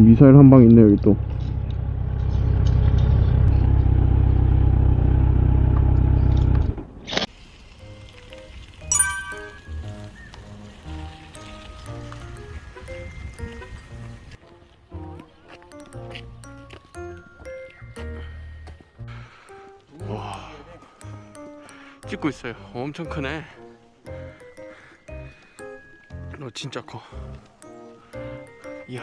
오, 미사일 한 방 있네, 여기 또. 와, 찍고 있어요. 엄청 크네. 너 진짜 커. 이야.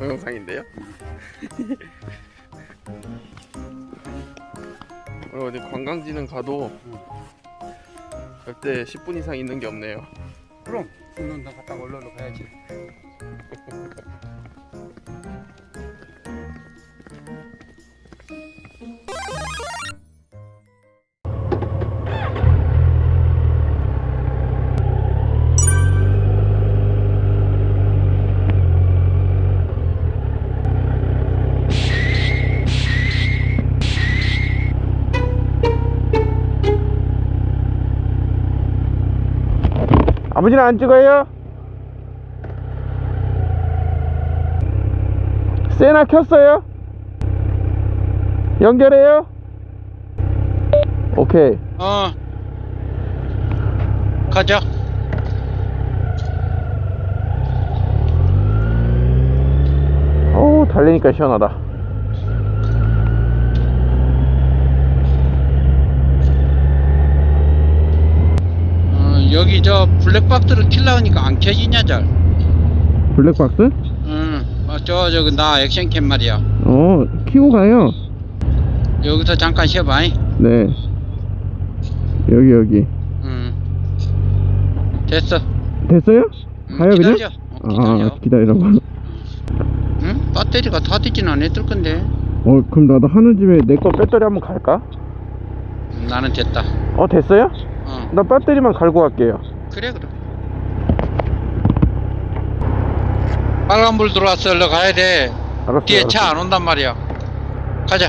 동영상인데요? 어, 어디 관광지는 가도 절대 10분 이상 있는 게 없네요. 그럼 죽는 다 갔다가 얼른 가야지. 아버지는 안 찍어요? 세나 켰어요? 연결해요? 오케이. 어. 가자. 오, 달리니까 시원하다. 어, 여기 저 블랙박스를 킬라 하니까 안 켜지냐 잘. 블랙박스? 응. 어, 저 저기 나 액션캠 말이야. 어, 키고 가요. 여기서 잠깐 쉬어봐. 잉? 네. 여기, 여기. 응. 됐어. 됐어요? 응, 가요, 그냥? 기다려. 어, 기다려. 아, 기다리라고. 응? 배터리가 다 되진 않았을 건데. 어, 그럼 나도 하는 집에 내 거 배터리 한번 갈까? 음, 나는 됐다. 어, 됐어요? 어. 나 배터리만 갈고 갈게요. 그래 그래. 빨간불 들어왔어. 얼른 가야 돼. 알았어요. 뒤에. 차 안 온단 말이야. 가자.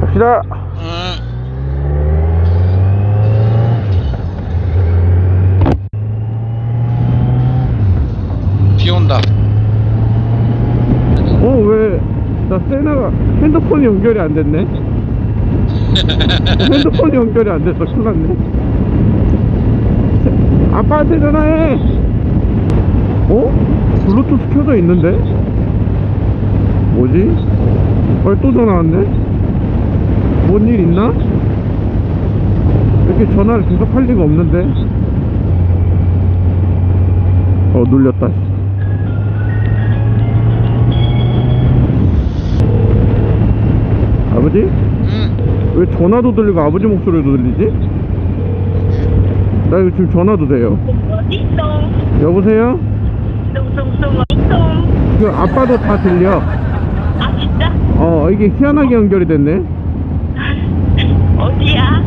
갑시다. 응. 비 온다. 어, 왜, 나 세나가 핸드폰이 연결이 안 됐네? 핸드폰이 연결이 안 됐어. 큰일 났네. 세- 아빠한테 전화해! 어? 블루투스 켜져 있는데? 뭐지? 어, 또 전화 왔네? 뭔 일 있나? 이렇게 전화를 계속 할 리가 없는데? 어, 눌렸다. 왜 전화도 들리고 아버지 목소리도 들리지? 나 이거 지금 전화도 돼요. 여보세요? 그 아빠도 다 들려. 아 진짜? 어, 이게 희한하게 연결이 됐네. 어디야?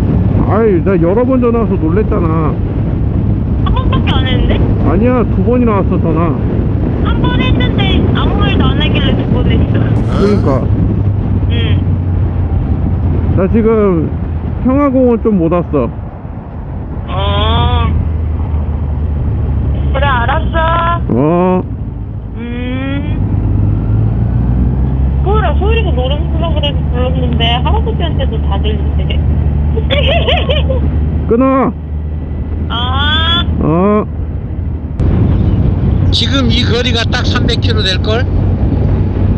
아이, 나 여러 번 전화 와서 놀랬잖아. 한 번밖에 안 했는데? 아니야, 두 번이나 왔어, 전화. 한 번 했는데 아무 말도 안 하길래 두 번 했어 그러니까. 응나 지금 평화공원 좀 못 왔어. 어. 그래 알았어 어, 음 뭐라 소율이가 노래 부르라 그래서 불렀는데 할아버지한테도 다 들리대 끊어. 아 어, 지금 이 거리가 딱 300km 될 걸?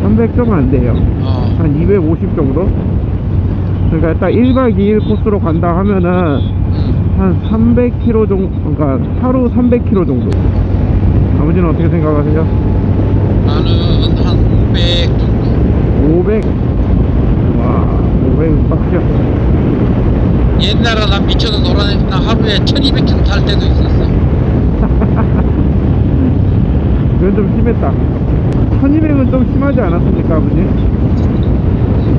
300점 안 돼요. 어. 한 250 정도? 그러니까 딱 1박 2일 코스로 간다 하면은 음. 한 300km 정도, 그러니까 하루 300km 정도. 아버지는 어떻게 생각하세요? 나는 한 500 정도 500. 와, 500 빡겨. 옛날에 난 미쳐서 놀아냈나 하루에 1200km 탈 때도 있었어 그건 좀 심했다. 1200은 좀 심하지 않았습니까, 아버지?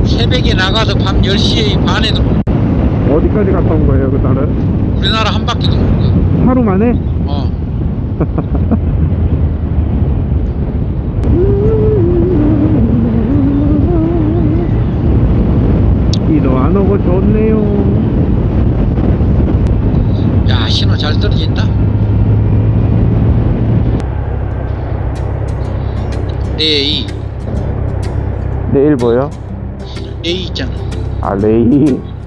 새벽에 나가서 밤 10시에 반에 도 어디까지 갔다 온 거예요, 그날은? 우리나라 한 바퀴 도는 거야 하루 만에? 어 비도 안 오고 좋네요. 야 신호 잘 떨어진다 A 내일 뭐요? A 있잖아 아, 레이.